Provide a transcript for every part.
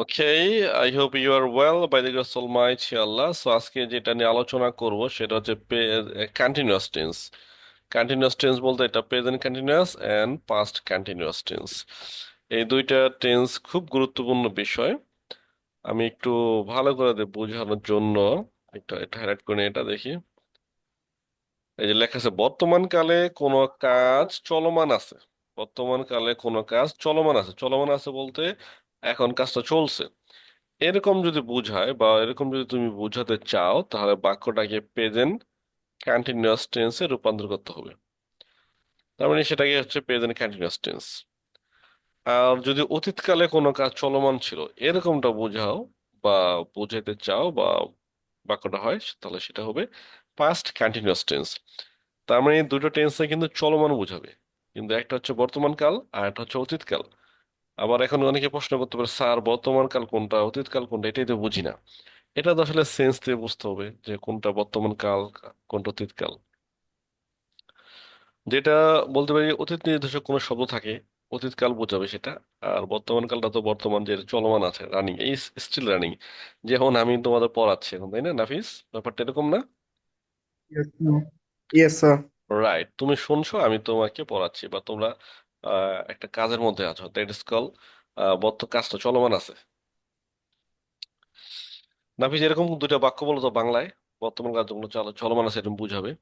Okay I hope you are well by the grace almighty Allah so আজকে যেটা নিয়ে আলোচনা করব, সেটা হচ্ছে কন্টিনিউয়াস টেন্স কন্টিনিউয়াস টেন্স বলতে এটা present continuous and past continuous tense এই দুইটা টেন্স খুব গুরুত্বপূর্ণ বিষয়। আমি একটু ভালো করে বোঝানোর জন্য একটু এটা হাইলাইট করে এটা দেখি। এই যে লেখা আছে, বর্তমান কালে কোনো কাজ চলমান আছে। বর্তমান কালে কোনো কাজ চলমান আছে। চলমান আছে বলতে এখন কাজটা চলছে। এরকম যদি বোঝায় বা এরকম যদি তুমি বোঝাতে চাও, তাহলে বাক্যটাকে প্রেজেন্ট কন্টিনিউয়াস টেন্সে রূপান্তর করতে হবে। তার মানে সেটাকে হচ্ছে প্রেজেন্ট কন্টিনিউয়াস টেন্স আর যদি অতীতকালে কোনো কাজ চলমান ছিল, এরকমটা বোঝাও বা বোঝাতে চাও বা বাক্যটা হয়, তাহলে সেটা হবে পাস্ট কন্টিনিউয়াস টেন্স তার মানে দুটো টেন্সে কিন্তু চলমান বোঝাবে। কিন্তু একটা হচ্ছে বর্তমান কাল আর একটা হচ্ছে অতীতকাল। আবার এখন অনেকে প্রশ্ন করতে পারে স্যার বর্তমান কাল কোনটা অতীতকাল কোনটা? এটাই তো বুঝি না। এটা তো আসলে সেন্স দিয়ে বুঝতে হবে যে কোনটা বর্তমান কাল কোনটা অতীতকাল যেটা বলতে পারি অতীত নির্দেশক কোনো শব্দ থাকে অতীতকাল বোঝাবে সেটা। আর বর্তমান কালটা তো বর্তমান যে চলমান আছে রানিং এই স্টিল রানিং যেমন আমি তোমাদের পড়াচ্ছি এখন তাই না নাফিস? ব্যাপারটা এরকম না. রাইট তুমি শুনছো আমি তোমাকে পড়াচ্ছি বা তোমরা একটা কাজের মধ্যে আছো দ্যাট ইজ কল বর্তমান কাজটা চলমান আছে। নাফিস এরকম দুইটা বাক্য বলো তো বাংলায় বর্তমান কাজগুলো চল- চলমান আছে এরকম বুঝাবে।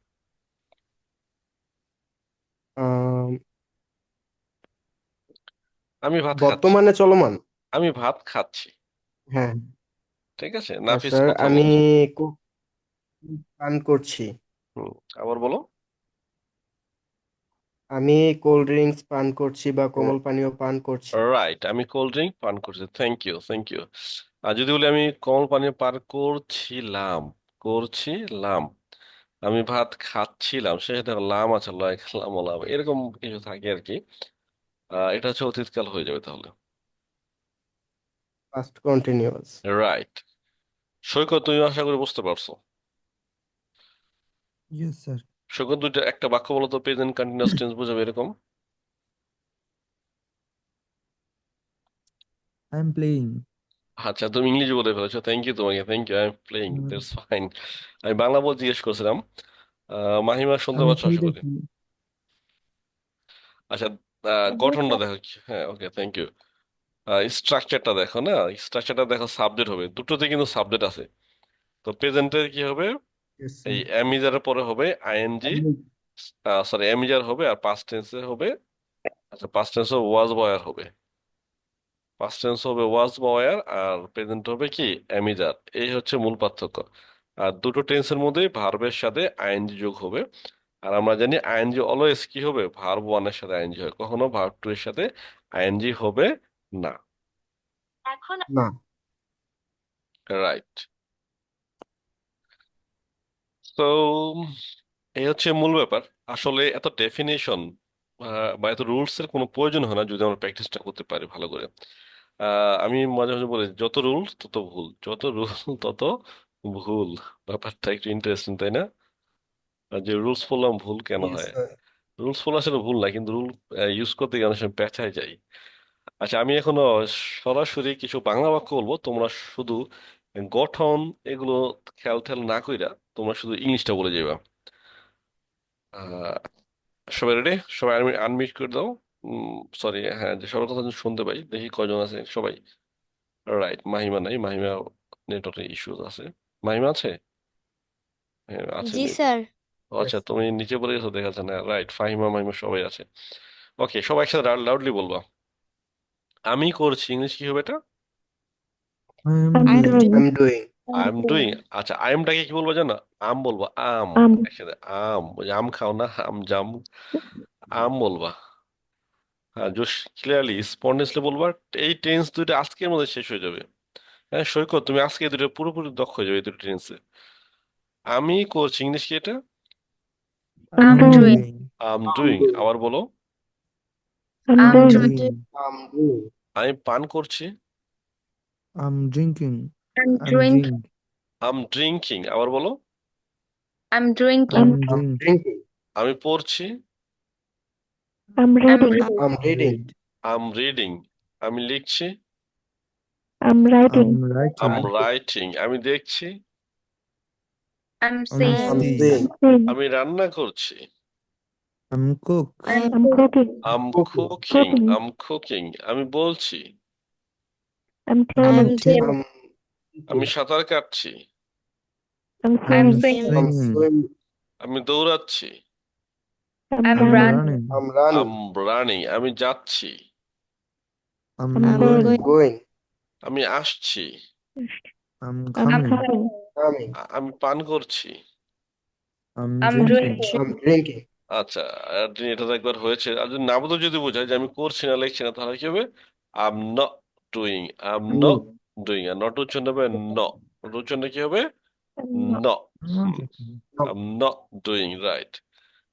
আমি ভাত খাচ্ছি। বর্তমানে চলমান? আমি ভাত খাচ্ছি। হ্যাঁ। ঠিক আছে? হ্যাঁ নাফিস স্যার কথা আমি বলছে। পান করছি। হুম আবার বলো। আমি কোল্ড ড্রিঙ্কস পান করছি বা কোমল পানীয় পান করছি। রাইট আমি কোল্ড ড্রিঙ্ক পান করছি থ্যাংক ইউ থ্যাংক ইউ আর যদি বলি আমি কোমল পানীয় পান করছিলাম করছিলাম আমি ভাত খাচ্ছিলাম সে দেখো লাম আছে লয় লাম লাম এরকম কিছু থাকে আর কি এটা হচ্ছে অতীতকাল হয়ে যাবে তাহলে। পাস্ট কন্টিনিউয়াস রাইট সৈকত তুমি আশা করি বুঝতে পারছ। Yes, sir. সৈকত দুইটা একটা বাক্য বলো তো প্রেজেন্ট কন্টিনিউয়াস টেন্স বোঝাবে এরকম। I'm playing. আচ্ছা তুমি ইংলিশ বলে ফেলেছো। থ্যাংক ইউ তোমাকে thank you I am playing that's fine আমি বাংলা বল জিজ্ঞেস করছিলাম। মাহিমা শুনতে আমি পাচ্ছ আশা করি। খেলতেছি আচ্ছা আহ, গঠনটা দেখো হ্যাঁ ওকে থ্যাংক ইউ স্ট্রাকচারটা দেখো না? স্ট্রাকচারটা দেখো সাবজেক্ট হবে। দুটোতে কিন্তু সাবজেক্ট আছে। তো প্রেজেন্টে কি হবে? এই. অ্যামিজারের পরে হবে আইএনজি সরি অ্যামিজার হবে আর পাস্ট টেন্সে হবে আচ্ছা পাস্ট টেন্সে ওয়াজ বয়ার হবে। পাস্ট টেন্স হবে ওয়াজ বয়ার আর প্রেজেন্ট হবে কি অ্যামিজার এই হচ্ছে মূল পার্থক্য। আর দুটো টেন্সের মধ্যেই ভার্বের সাথে আইএনজি যোগ হবে। আর আমরা জানি আইএনজি অলওয়েজ কি হবে? ভার্ব ওয়ানের সাথে আইএনজি হয়। কখনো ভার্ব টু এর সাথে আইএনজি হবে না। না। রাইট তো এই হচ্ছে মূল ব্যাপার। আসলে এত ডেফিনেশন বা এত রুলস এর কোনো প্রয়োজন হয় না যদি আমরা প্র্যাকটিসটা করতে পারি ভালো করে। আমি মাঝে মাঝে বলি যত রুল তত ভুল। যত রুল তত ভুল। ব্যাপারটা একটু ইন্টারেস্টিং তাই না? যে রুলস বললাম ভুল কেন হয়? রুলস বলা আসলে ভুল না কিন্তু রুল ইউজ করতে গিয়ে অনেক সময় পেঁচায় যাই আচ্ছা আমি এখনও সরাসরি কিছু বাংলা বাক্য বলব। তোমরা শুধু গঠন এগুলো খেয়াল টেয়াল না কইরা তোমরা শুধু ইংলিশটা বলে যাবে আহ, সবাই রেডি সবাই আনমিউট করে দাও। সরি হ্যাঁ যে সবার কথা শুনতে পাই দেখি কয়জন আছে সবাই। রাইট মাহিমা নাই মাহিমা নেটওয়ার্কের ইস্যু আছে। মাহিমা আছে? হ্যাঁ আছে জি স্যার। আচ্ছা তুমি নিচে বলে গেছো দেখা যাচ্ছে না। রাইট ফাহিমা মাহিমা সবাই আছে। ওকে সবাই একসাথে লাউডলি বলবা। আমি করছি ইংলিশ কি হবে এটা? I'm doing. doing. I'm doing. I am doing আচ্ছা আই এমটাকে কি বলব জানো? আম বলব আম আম। একসাথে আম। ওই আম খাও না আম জাম। আম বলবা। হ্যাঁ জোশ ক্লিয়ারলি স্পন্টেনিয়াসলি বলবা এই টেন্স দুইটা আজকের মধ্যে শেষ হয়ে যাবে। হ্যাঁ সৈকত তুমি আজকে দুটো পুরোপুরি দক্ষ হয়ে যাবে এই দুটো টেন্সে আমি করছি ইংলিশ কি এটা? I'm I'm doing. I'm doing আবার বলো. I'm doing. আমি পান করছি। I'm drinking. I'm I'm drinking drink. I'm drinking আবার বলো I'm drinking I'm I'm drink. drinking. আমি পড়ছি I'm reading. reading I'm reading. I'm reading আমি লিখছি I'm writing. I'm writing. Um writing আমি দেখছি I'm I'm seeing. I'm seeing. Seeing. আমি রান্না করছি I'm cook. I'm I'm cooking. I'm Cooking. Cooking Cooking. I'm cooking আমি বলছি I'm I'm telling. I'm আমি সাঁতার কাটছি I'm I'm swimming. singing. I'm Singing. swimming. আমি dৌড়াচ্ছি I'm I'm I'm running. I'm running. I'm running. আমি যাচ্ছি I'm I'm going. going. Going. আমি আসছি I'm I'm coming. coming. Coming. আ- আমি পান করছি I'm I'm drinking. drinking. I'm drinking. আচ্ছা আর এটা তো একবার হয়েছে আর যদি না বোধ যদি বোঝায় যে আমি করছি না লিখছি না তাহলে কি হবে I'm not doing I'm not doing আর নট উচ্চারণ হবে ন উচ্চারণ কি হবে I'm ন I'm not drinking. I'm not doing right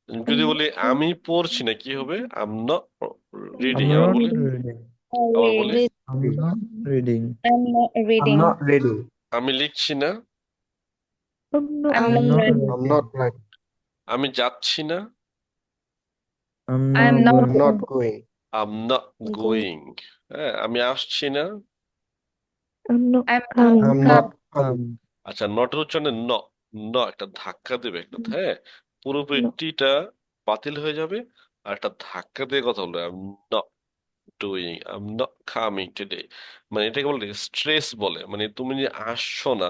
যদি বলি আমি পড়ছি না কি হবে আম নট রিডিং I'm আবার not বলি reading. আবার বলি I'm not reading. I'm not reading I'm not reading. আমি লিখছি না I'm not. I'm I'm not not. I'm not writing. আমি যাচ্ছি না I'm I'm not not I'm going. not going. I'm not going হ্যাঁ আমি আসছি না I'm not I'm coming. I'm not not coming. Come. আচ্ছা নটের উচ্চারণে ন ন একটা ধাক্কা দেবে একটা হ্যাঁ পুরোপুরি No. টিটা বাতিল হয়ে যাবে আর একটা ধাক্কা দিয়ে কথা বলবে I am not doing I am not coming today মানে এটাকে বলে স্ট্রেস বলে মানে তুমি যে আসছো না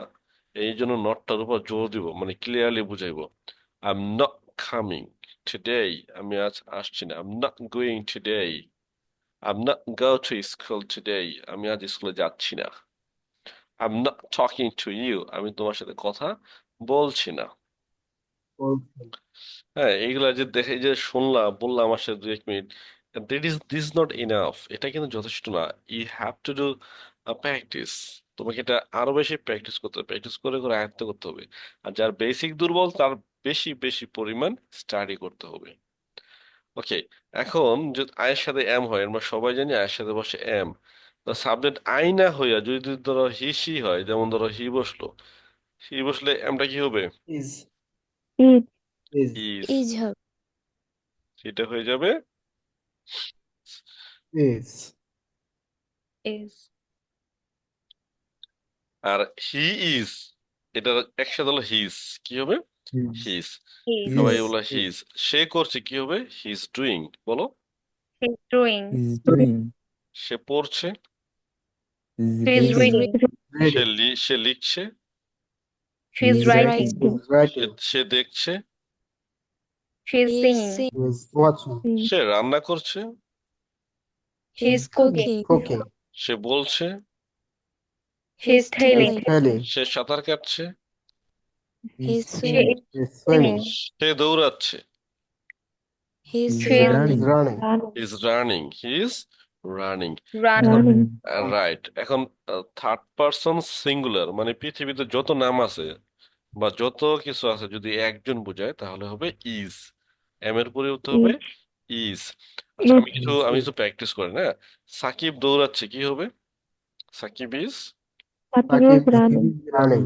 এই জন্য নটটার উপর জোর দিব মানে ক্লিয়ারলি বুঝাইবো আই এম নট কামিং আসছি না I am not going today I am not go to school today আমি আজ স্কুলে যাচ্ছি না am not talking to you আমি তোমার সাথে কথা বলছি না। হ্যাঁ এইগুলা যে দেখে যে শুনলাম, বললাম আমার সাথে দু এক minute that is this not enough এটা কিন্তু যথেষ্ট না। You have to do practice তোমাকে এটা আরও বেশি প্র্যাকটিস করতে হবে। প্র্যাকটিস করে করে আয়ত্ত করতে হবে। আর যার বেসিক দুর্বল, তার বেশি বেশি পরিমাণ স্টাডি করতে হবে ওকে এখন যদি আয়ের সাথে এম হয় আমরা সবাই জানি আয়ের সাথে বসে এম তো সাবজেক্ট আই না হইয়া যদি ধরো হি সি হয় যেমন ধরো হি বসল হি বসলে এমটা কি হবে Is. Is. Is. Is is her সেটা হয়ে যাবে Is. is. আর হি ইজ এটা একসাথে হলো হিজ কি হবে. হিজ সবাই হিজ সে করছে কি হবে? হিজ ডুইং বলো। সে পড়ছে। লি লিখছে। হিজ রাইটিং হিজ সে দেখছে। সে রান্না করছে। হিজ কুকিং কুকিং সে বলছে। হিজ সে সাঁতার কাটছে। He's swimming. is Is swimming. সে দৌড়াচ্ছে। He's Is running. Running. Is running he is running running. Running. Right এখন থার্ড পারসন সিঙ্গুলার মানে পৃথিবীতে যত নাম আছে বা যত কিছু আছে যদি একজন বোঝায় তাহলে হবে ইজ এম এর পরিবর্তে হবে ইজ আচ্ছা আমি কিছু আমি কিছু প্র্যাকটিস করি না? সাকিব দৌড়াচ্ছে কি হবে? Sakib is Sakib is running. running.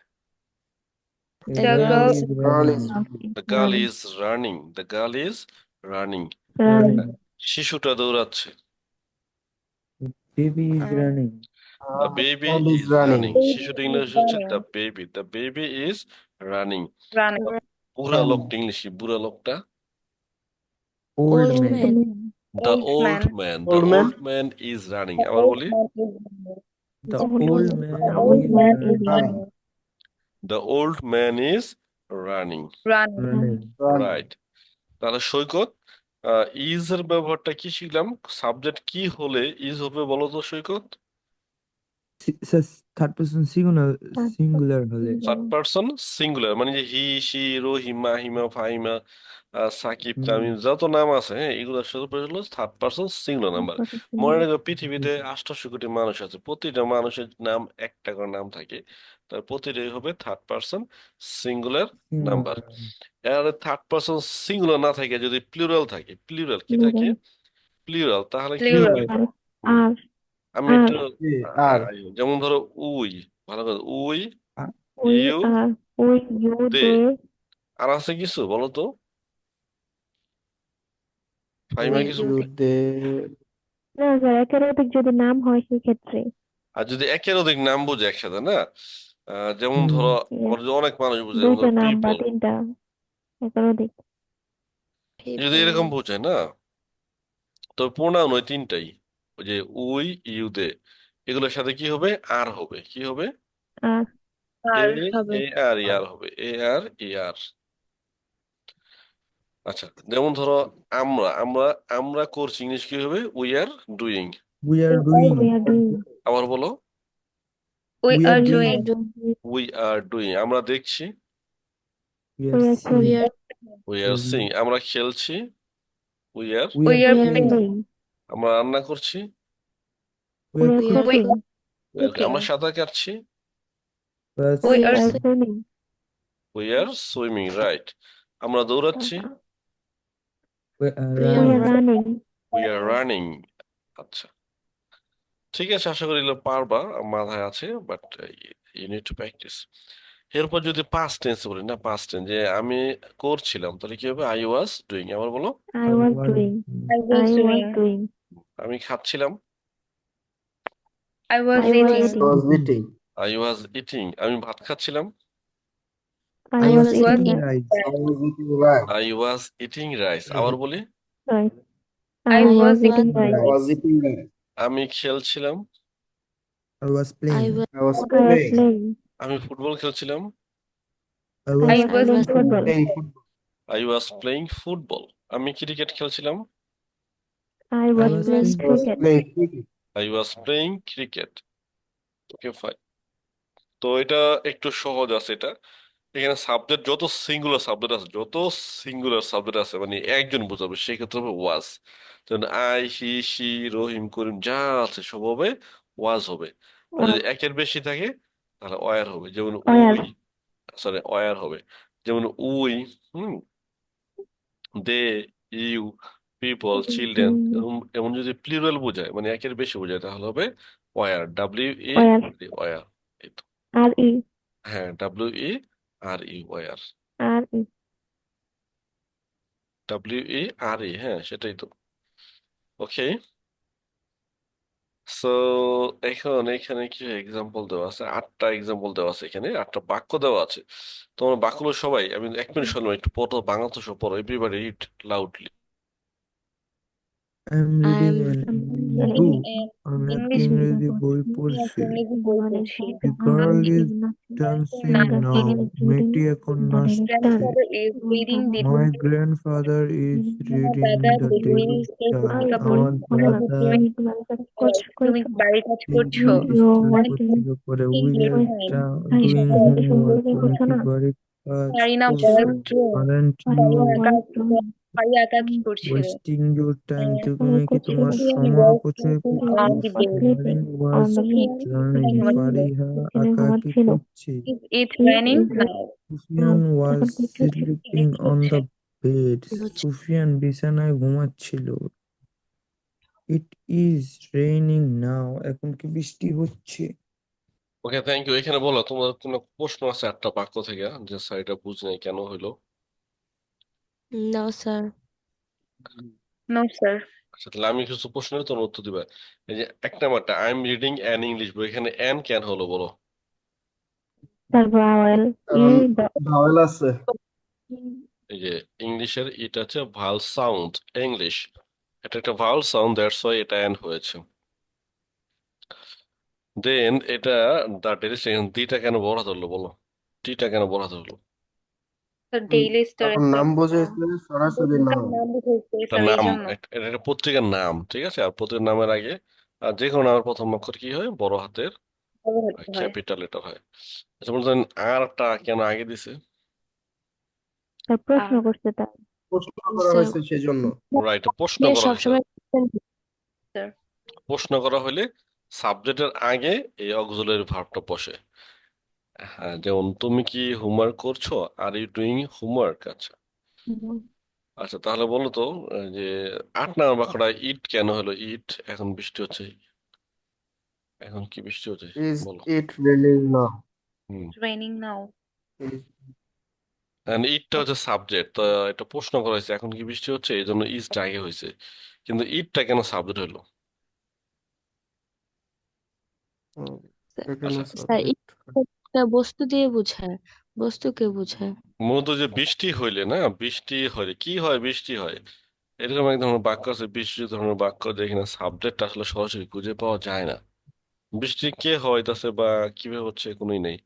the The girl girl is Girl is Running. The is running the girl Running. শিশুটা দৌড়াচ্ছে Baby is Uh, running. The Uh, baby is is running. Running শিশুটা English হচ্ছে the baby the baby is running running. বুড়া Running. লোকটা ইংলিশে বুড়া লোকটা man. man the Old old man. Man the Old man. Old man is running The আবার old বলি man is running. The Old the old man is running Running. Running. Running. Right তাহলে Saikat is এর ব্যবহারটা কি শিখলাম? Subject কি হলে is হবে বলো তো Saikat third person singular singular হলে। থার্ড পারসন সিঙ্গুলার মানে যে হি সি রহিমা হিমা ফাহিমা আহ, সাকিব হুম। তামিম যত নাম আছে হ্যাঁ এগুলোর সাথে পরে হলো থার্ড পারসন সিঙ্গুলার নাম্বার মনে রাখো পৃথিবীতে আটশো কোটি মানুষ আছে প্রতিটা মানুষের নাম একটা করে নাম থাকে। তার প্রতিটাই হবে থার্ড পারসন সিঙ্গুলার নাম্বার আর থার্ড পারসন সিঙ্গুলার না থাকে যদি প্লুরাল থাকে প্লুরাল কি থাকে? প্লুরাল তাহলে কি হবে? আর আমি আর। একটু আর। যেমন ধরো উই ভালো করে উই উই ইউ আর উই ইউ দে। দে। আর আছে কিছু বলো তো? ফাহিমা কিছু. দে। না স্যার একাধিক যদি নাম হয় সেক্ষেত্রে আর যদি একের অধিক নাম বুঝে একসাথে না? যেমন ধরো আমার যে অনেক মানুষ বুঝে যেমন দুইটা ধরো নাম বা পিপল তিনটা একাধিক যদি এরকম বোঝে না? তো প্রোনাউন ওই তিনটাই। ওই যে উই ইউ দে এগুলোর সাথে কি হবে? আর হবে। কি হবে? আর। আর এ হবে। এ আর ই আর হবে। এ আর ই আর। আচ্ছা যেমন ধরো আমরা আমরা আমরা করছি ইংলিশ কি হবে? We are doing. We are doing. We are doing. আবার বলো। We We are are doing we are doing আমরা দেখছি we are We Singh are we are Mhm. Sing আমরা খেলছি we R we we are are playing playing আমরা রান্না করছি we are We are cooking we are- cooking. আমরা সাঁতার কাটছি We are R swimming. Swimming we are swimming right আমরা দৌড়াচ্ছি we are We are are running we are running আচ্ছা ঠিক আছে আশা করি এগুলো পারবা মাথায় আছে but you need to practice এরপর যদি পাস্ট টেন্স বলি না পাস্ট টেন্স যে আমি করছিলাম তাহলে কি হবে আই ওয়াজ ডুইং আবার বলো I was doing I was I was doing doing আমি খাচ্ছিলাম I was I was eating eating. Was eating I was eating আমি ভাত খাচ্ছিলাম I I was was eating eating right I was eating right I was eating rice আবার বলি I was eating আমি খেলছিলাম I was I playing was I was I was playing playing আমি football খেলছিলাম I I was I was playing football playing football I was playing football আমি cricket খেলছিলাম I was was playing playing- cricket playing cricket I was playing cricket okay fine তো এটা একটু সহজ আছে এটা এখানে সাবজেক্ট যত সিঙ্গুলার সাবজেক্ট আছে যত সিঙ্গুলার সাবজেক্ট আছে মানে একজন বোঝাবে সেক্ষেত্রে হবে ওয়াজ যেমন আই হি সি রহিম করিম যা আছে সব হবে ওয়াজ হবে। আর যদি একের বেশি থাকে তাহলে ওয়ার হবে। যেমন। উই সরি ওয়ার হবে। যেমন we hmm they you people children এমন যদি প্লুরাল বোঝায় মানে একের বেশি বোঝায় তাহলে হবে were. W E were. Were R E? হ্যাঁ W E R E were R E W E R E হ্যাঁ সেটাই তো। ওকে সো এখন এখানে কি এক্সাম্পল দেওয়া আছে? আটটা এক্সাম্পল দেওয়া আছে এখানে আটটা বাক্য দেওয়া আছে। তোমার বাক্যগুলো সবাই আমি এক মিনিট শুনলাম একটু পড়ো বাংলা তো সব পড়ো everybody read loudly I am reading I'm an reading book an আমি একটা English ইংরেজি বই পড়ছি The girl is dancing now মেয়েটি এখন নাচ grandfather is reading the My grandfather is reading the daily star. আমার দাদা তুমি বাড়ির কাজ করছ পত্রিকা we are doing homework? বাড়ির কাজ aren't you পারি একা wasting your time Uh, তুমি কি তোমার সময় অপচয় করছ. Darling was আঁকা কি ঘুমাচ্ছিল। করছে? Is it raining now? Sufian was sleeping on the bed। Sufian বিছানায় ঘুমাচ্ছিল। ইট ইজ রেইনিং নাও এখন কি বৃষ্টি হচ্ছে? ওকে থ্যাংক ইউ এখানে বলো তোমার কোনো প্রশ্ন আছে একটা বাক্য থেকে? যে স্যার এটা বুঝি নাই কেন হইল? No, sir. No, sir. আচ্ছা তাহলে আমি কিছু প্রশ্নের তোমার উত্তর দিবে। এই যে এক নাম্বারটা I am reading an English বই এখানে অ্যান কেন হলো বলো? তার ভাওয়েল ই কারণ ভাওয়েল আছে। এই যে ইংলিশের এটা হচ্ছে ভালো সাউন্ড ইংলিশ এটা একটা ভালো সাউন্ড দ্যাটস ওয়াই এটা অ্যান হয়েছে। দেন এটা দা ডেলিস্টেশন দিটা কেন বড় ধরলো বলো? টিটা কেন বড় ধরলো Daily star কারণ নাম সরাসরি নাম। নাম বুঝাইছে এটা এই নাম জন্য। এটা এটা পত্রিকার নাম ঠিক আছে? আর পত্রিকার নামের আগে আর যে কোনো নামের প্রথম অক্ষর কি হয়? বড় হাতের হয়। ক্যাপিটাল লেটার হয়। আচ্ছা বলছেন আরটা কেন আগে দিছে? প্রশ্ন আর- করছে তাই। প্রশ্ন করা হয়েছে সেজন্য। রাইট প্রশ্ন করা সবসময় প্রশ্ন করা হলে সাবজেক্টের আগে এই অক্সিলারি ভার্বটা বসে। হ্যাঁ যেমন তুমি কি হোমওয়ার্ক করছ? আর ইউ ডুইং হোমওয়ার্ক আচ্ছা। আচ্ছা তাহলে বলো তো আহ, যে আট নম্বর বাক্যটা ইট কেন হলো? ইট এখন বৃষ্টি হচ্ছে? এখন কি বৃষ্টি হচ্ছে? ইজ বলো। ইট রেনিং নাও হুম। Raining now. And ইটটা হচ্ছে সাবজেক্ট তো এটা প্রশ্ন করা হয়েছে এখন কি বৃষ্টি হচ্ছে? এই জন্য ইজটা আগে হয়েছে। কিন্তু ইটটা কেন সাবজেক্ট হলো? আচ্ছা। একটা বস্তু দিয়ে বোঝায়, বস্তুকে বোঝায়। মূলত যে বৃষ্টি হইলে না, বৃষ্টি হলে কি হয় বৃষ্টি হয়? এরকম এক ধরনের বাক্য আছে বৃষ্টি ধরনের বাক্য যেখানে সাবজেক্ট আসলে সরাসরি খুঁজে পাওয়া যায় না। বৃষ্টি কে হইতাছে বা কীভাবে হচ্ছে কোনোই নেই।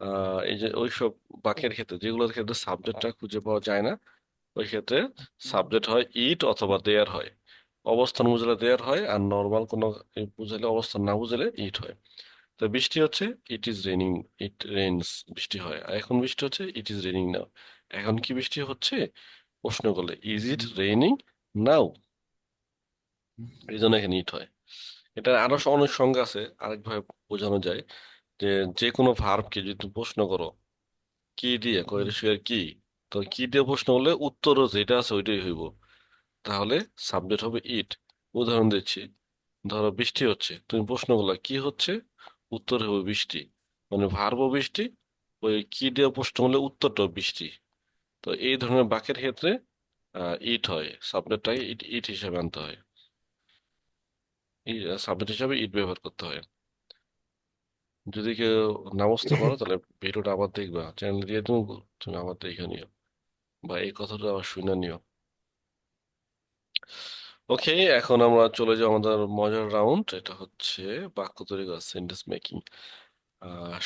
আহ এই যে ওইসব বাক্যের ক্ষেত্রে, যেগুলোর ক্ষেত্রে সাবজেক্টটা খুঁজে পাওয়া যায় না, ওই ক্ষেত্রে সাবজেক্ট হয় ইট অথবা দেয়ার হয়। অবস্থান বুঝালে দেয়ার হয়, আর নর্মাল কোনো বুঝালে, অবস্থান না বুঝালে ইট হয়। তো বৃষ্টি হচ্ছে it is raining it rains বৃষ্টি হয়। এখন বৃষ্টি হচ্ছে ইট ইজ রেনিং নাও এখন কি বৃষ্টি হচ্ছে? প্রশ্ন করলে ইজ ইট রেইনিং নাও এই জন্য এখানে ইট হয়। এটা আরও অনেক সংজ্ঞা আছে, আরেকভাবে বোঝানো যায় যে যে কোনো ভার্বকে যদি প্রশ্ন করো, কি দিয়ে কোয়েরিশিয়ার কি? তো কি দিয়ে প্রশ্ন করলে উত্তরও যেটা আছে ওইটাই হইব। তাহলে সাবজেক্ট হবে ইট উদাহরণ দিচ্ছি। ধরো বৃষ্টি হচ্ছে, তুমি প্রশ্ন করলে, কি হচ্ছে? উত্তর হবে বৃষ্টি। মানে ভার্বও বৃষ্টি, ওই কি দিয়ে প্রশ্ন করলে উত্তরটাও বৃষ্টি। তো এই ধরনের বাক্যের ক্ষেত্রে ইট হয়। সাবজেক্টটাকে ইট ইট হিসাবে আনতে হয়। সাবজেক্ট হিসাবে ইট ব্যবহার করতে হয়। যদি কেউ না বুঝতে পারো তাহলে ভিডিওটা আবার দেখবা। চ্যানেল দিয়ে তুমি তুমি আবার দেখে নিও। বা এই কথাটা আবার শুনে নিও। ওকে এখন আমরা চলে যাই আমাদের মজার রাউন্ড এটা হচ্ছে বাক্য তৈরি করা সেন্টেন্স মেকিং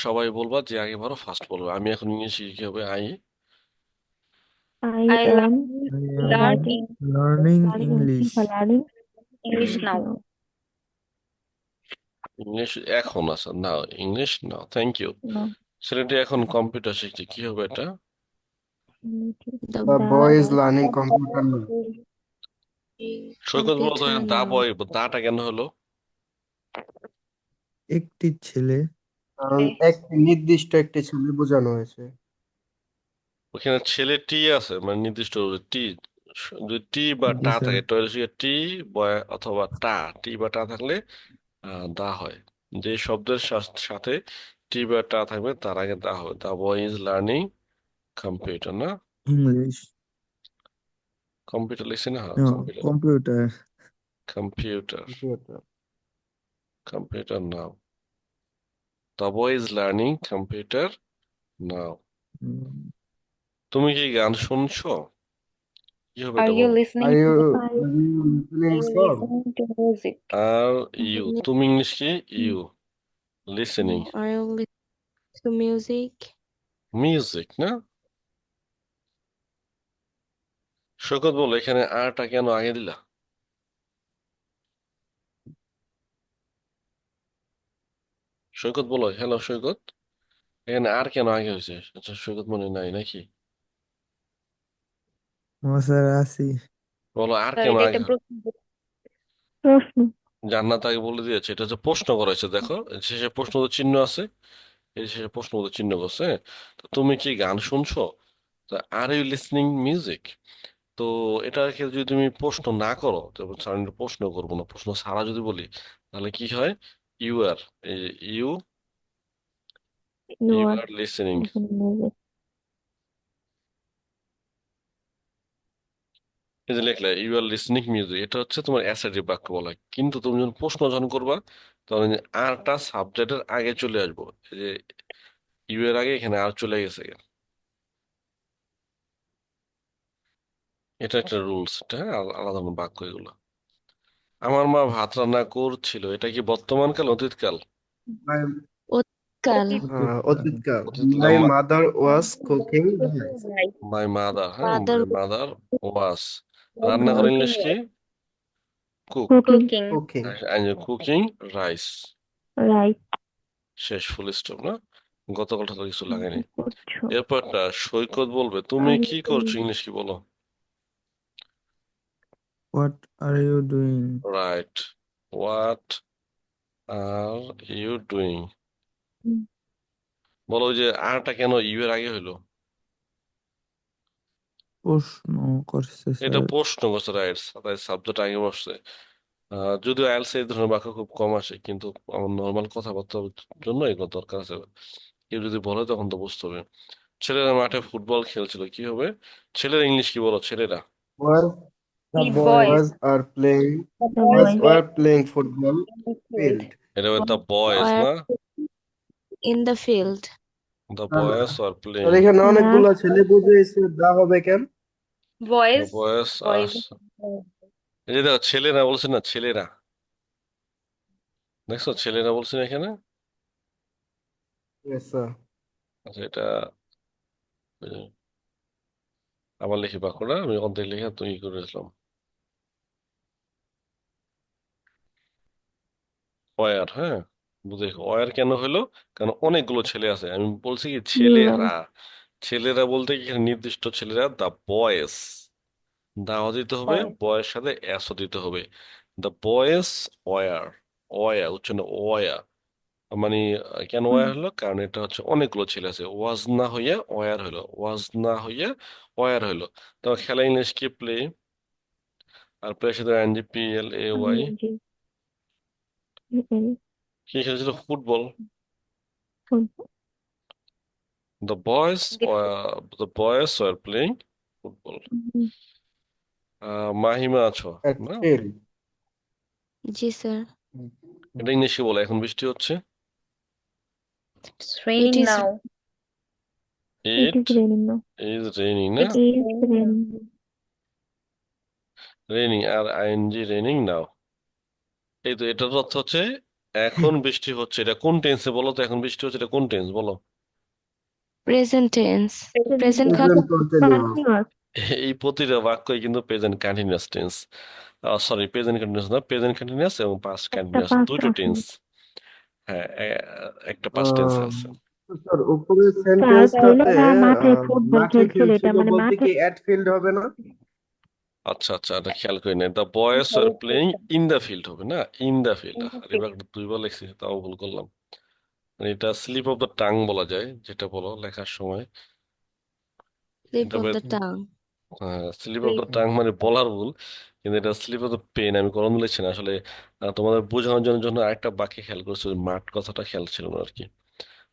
সবাই বলবা যে আগে বলো ফার্স্ট বলব। আমি এখন ইংলিশ কি হবে I I I am learn learning learning learning English learning English now. English এখন আছে না ইংলিশ না থ্যাংক ইউ No. ছেলেটি এখন কম্পিউটার শিখছে কি হবে এটা? The The boy is learning computer now. সৈকত দা. বয় দাটা কেন হলো? একটি ছেলে। কারণ একটি নির্দিষ্ট একটি ছেলে বোঝানো হয়েছে। ওখানে ছেলে টি আছে মানে নির্দিষ্ট টি যদি টি বা টা থাকে টয়লেট টি বয় অথবা টা টি বা টা থাকলে আহ, দা হয়। যে শব্দের সা- সাথে টি বা টা থাকবে তার আগে দা হবে the boy is learning computer না? ইংলিশ। কম্পিউটার লিখছি না হ্যাঁ no computer computer computer computer computer now the boy is learning computer now তুমি কি গান শুনছো? কি হবে are এটা you বলো? listening Are you I are you listening song? listening to music? Are you তুমি ইংলিশ কি? You listening Are you listening to music? Music না সৈকত বলো এখানে আরটা কেন আগে দিলা? সৈকত বলো হ্যালো সৈকত এখানে আর কেন আগে হয়েছে? আচ্ছা সৈকত মনে নাই নাকি? স্যার আছি বলো আর স্যার কেন এটা আগে প্রশ্ন প্রশ্ন। জান্নাত আগে বলে দিয়েছে এটা হচ্ছে প্রশ্ন করা হয়েছে দেখো শেষে প্রশ্ন চিহ্ন আছে এই শেষে প্রশ্ন চিহ্ন করছে তো তুমি কি গান শুনছো? আর ইউ লিসনিং মিউজিক তো এটার ক্ষেত্রে যদি তুমি প্রশ্ন না করো যেমন স্যার আমি প্রশ্ন করব না প্রশ্ন ছাড়া যদি বলি তাহলে কি হয়? You are you you are listening এই যে লিখলে ইউ আর লিসনিং মিউজিক এটা হচ্ছে তোমার অ্যাসার্টিভ বাক্য বলা। কিন্তু তুমি যখন প্রশ্ন যখন করবা তখন আরটা সাবজেক্টের আগে চলে আসব। এই যে ইউ এর আগে এখানে আর চলে গেছে। এটা একটা রুলস এটা হ্যাঁ, আলাদা কোনো বাক্য এগুলো। আমার মা ভাত রান্না করছিল এটা কি বর্তমান কাল অতীতকাল কাল? অতীতকাল অতীতকাল My মা- mother was cooking rice. My mother হ্যাঁ মাদার ওয়াস রান্না করে ইংলিশ কি? Cook cooking Cooking. Cooking rice right শেষ ফুল স্টপ না? গতকালটা তো কিছু লাগেনি এরপরটা সৈকত বলবে তুমি কি করছ? ইংলিশ কি বলো? What are you doing right what are you doing hmm. বলো ওই যে আরটা কেন ইউ এর আগে হইল? প্রশ্ন করছে এটা স্যার প্রশ্ন করছে রাইট তাই সাবজেক্ট আগে বসছে। আহ, যদিও আইএলটিএস এই ধরনের বাক্য খুব কম আসে কিন্তু আমার নর্মাল কথাবার্তার জন্য এগুলো দরকার আছে। কেউ যদি বলে তখন তো বুঝতে হবে। ছেলেরা মাঠে ফুটবল খেলছিল কি হবে? ছেলেরা ইংলিশ কি বলো? ছেলেরা? Was the The boy boys. are playing The The boys boys. were playing football field. এটা দ্য বয়েজ Were না in the field. দ্য না, না। বয়েজ আর এখানে অনেকগুলো ছেলে বুঝেছে দা হবে কেন Boys. Boys Boys. এই যে দেখো ছেলেরা বলছে না ছেলেরা দেখছ ছেলেরা বলছে না এখানে Yes, sir. আচ্ছা এটা ওই লিখি বাক্যটা আমি অর্ধেক লিখে তুমি কি করেছিলাম ওয়ার হ্যাঁ? বুঝে ওয়ার কেন হলো? কারণ অনেকগুলো ছেলে আছে। আমি বলছি কি ছেলেরা ছেলেরা বলতে কি এখানে নির্দিষ্ট ছেলেরা দা বয়েস দাও দিতে হবে. বয়ের সাথে এসও দিতে হবে। দ্য বয়েস ওয়ার ওয়া উচ্চারণ ওয়া মানে কেন ওয়ার হলো? কারণ এটা হচ্ছে অনেকগুলো ছেলে আছে। ওয়াজ না হইয়া ওয়ার হলো। ওয়াজ না হইয়া ওয়ার হলো। তো খেলা ইংলিশ কি প্লে আর প্লে সাথে NG P L A Y হুম, কি খেলেছিল? Football? Football. The boys The the boys were playing football Mahima আছো না. জি স্যার। এটা ইংলিশে বলে এখন বৃষ্টি হচ্ছে? It's raining is- now. It it is raining now. Is raining না? It is raining. রেইনিং আর আইএনজি রেইনিং নাও এই তো এটার অর্থ হচ্ছে এখন বৃষ্টি হচ্ছে। এটা কোন টেন্সে বলো তো? এখন বৃষ্টি হচ্ছে এটা কোন টেন্স বলো। Present tense present. Continuous. এই প্রতিটা বাক্যই কিন্তু present continuous tense sorry present continuous না প্রেজেন্ট কন্টিনিউয়াস এবং পাস্ট কন্টিনিউয়াস দুটো টেন্স হ্যাঁ একটা পাস্ট টেন্স আছে। স্যার সেন্টেন্সটাতে মাঠে ফুটবল মাঠে খেলছিল এটা মানে বলতে মাঠে কি অ্যাট ফিল্ড হবে না? আচ্ছা আচ্ছা এটা খেয়াল করি না the boys are playing in the field হবে না? ইন দ্য ফিল্ড আর. এবার দুইবার লিখছি তাও ভুল করলাম। মানে এটা স্লিপ অফ দ্য টাং বলা যায় যেটা বলো লেখার সময়। স্লিপ এটা of the tongue slip of the tongue মানে বলার ভুল কিন্তু এটা স্লিপ অফ দ্য পেন আমি কলম লিখছি না। আসলে তোমাদের বোঝানোর জন্য জন্য আরেকটা বাক্যে খেয়াল করছি মাঠ কথাটা খেয়াল ছিল না আর কি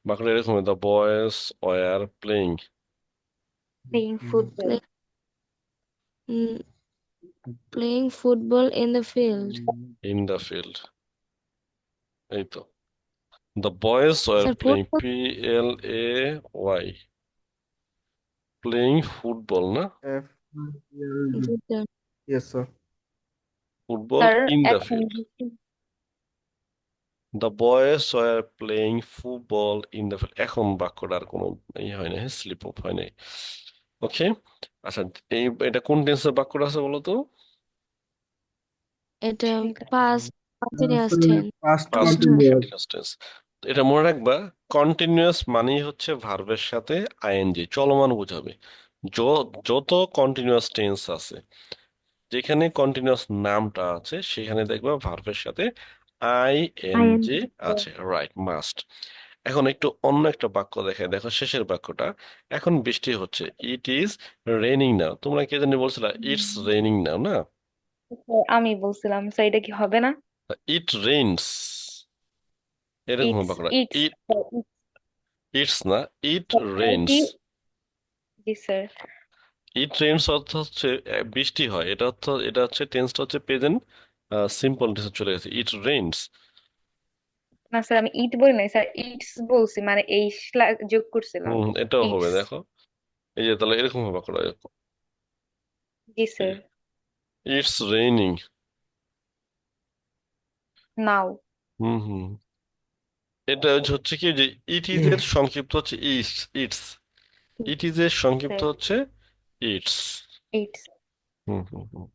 বাক্যটা এরকম the boys were playing Playing football. Playing football in the field in the field এই তো the boys were sir playing football P L A Y playing football না F G sir yes sir football Sir, in the এখন field the boys were playing football in the field এখন বাক্যটা আর কোনো ই হয় না slip of হয় নাই। ওকে আচ্ছা এই এটা কোন টেন্সের বাক্যটা আছে বলো তো এটা সেটা past continuous tense past past continuous continuous tense এটা মনে রাখবা কন্টিনিউয়াস মানেই হচ্ছে ভার্বের সাথে আইএনজি চলমান বোঝাবে। য- যত কন্টিনিউয়াস টেন্স আছে যেখানে কন্টিনিউয়াস নামটা আছে সেখানে দেখবা ভার্বের সাথে আইএনজি আছে। রাইট মাস্ট এখন একটু অন্য একটা বাক্য দেখে দেখো শেষের বাক্যটা। এখন বৃষ্টি হচ্ছে। ইট ইজ রেনিং নাও তোমরা কে জানি বলছিলা? ইটস রেনিং নাও না? আমি বলছিলাম স্যার এটা কি হবে না? ইট রেইনস এরকম বাক্যটা it's- ইট ইটস না it rains ji sir it rains অর্থ হচ্ছে বৃষ্টি হয়। এটা অর্থ এটা হচ্ছে টেন্সটা হচ্ছে প্রেজেন্ট সিম্পল টেন্সে চলে গেছে। ইট রেইনস না স্যার আমি ইট বলি নাই স্যার ইটস বলছি মানে এই যোগ করছিলাম। হুম এটাও হবে It's- দেখো। এই যে তাহলে এরকম হবে বাক্যটা জি স্যার It's raining. নাও হুম এটা হচ্ছে কি যে ইট ইজ hmm. এর সংক্ষিপ্ত হচ্ছে ইটস ইটস ইট ইজ এর সংক্ষিপ্ত হচ্ছে it's it's hmm hmm hmm.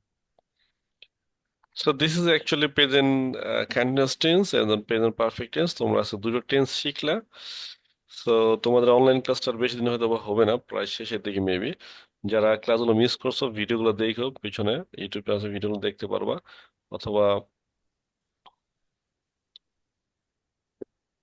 So this is actually present continuous tense and present perfect tense তোমরা আছে দুটো টেন্স শিখলা। সো তোমাদের অনলাইন ক্লাসটা বেশি দিন হয়তো হবে না। প্রায় শেষের দিকে মেবি যারা ক্লাসগুলো মিস করছ ভিডিওগুলো দেখো পিছনে ইউটিউবে আছে ভিডিওগুলো দেখতে পারবা অথবা